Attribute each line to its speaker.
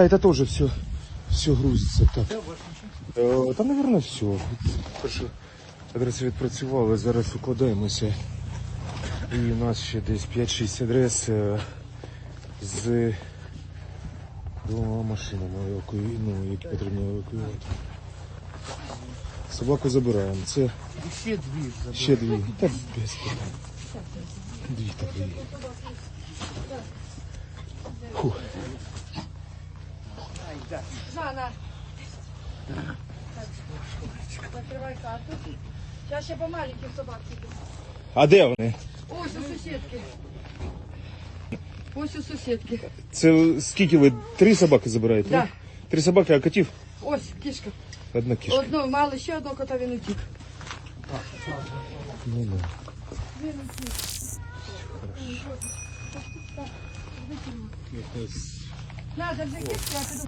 Speaker 1: А это тоже все, все грузится так. Е, Та, напевно, все. Перше адреси відпрацювали, зараз укладаємося. І у нас ще десь 5-6 адрес е, з двома машинами, евакую- ну, які потрібно евакуювати. Собаку забираємо. Це
Speaker 2: Ще дві забрали.
Speaker 1: ще дві. Та без питань. Дві та дві. Фух.
Speaker 3: Жанна. Закривай хату. Я ще по маленьких собак піду.
Speaker 1: А де вони?
Speaker 3: Ось у сусідки. Ось у сусідки.
Speaker 1: Це скільки ви? Три собаки забираєте?
Speaker 3: Да.
Speaker 1: Три собаки, а котів?
Speaker 3: Ось кішка.
Speaker 1: Одна кішка.
Speaker 3: Одну мали ще одного кота він утік.
Speaker 1: Ну, да.
Speaker 3: На, держи кішку, я піду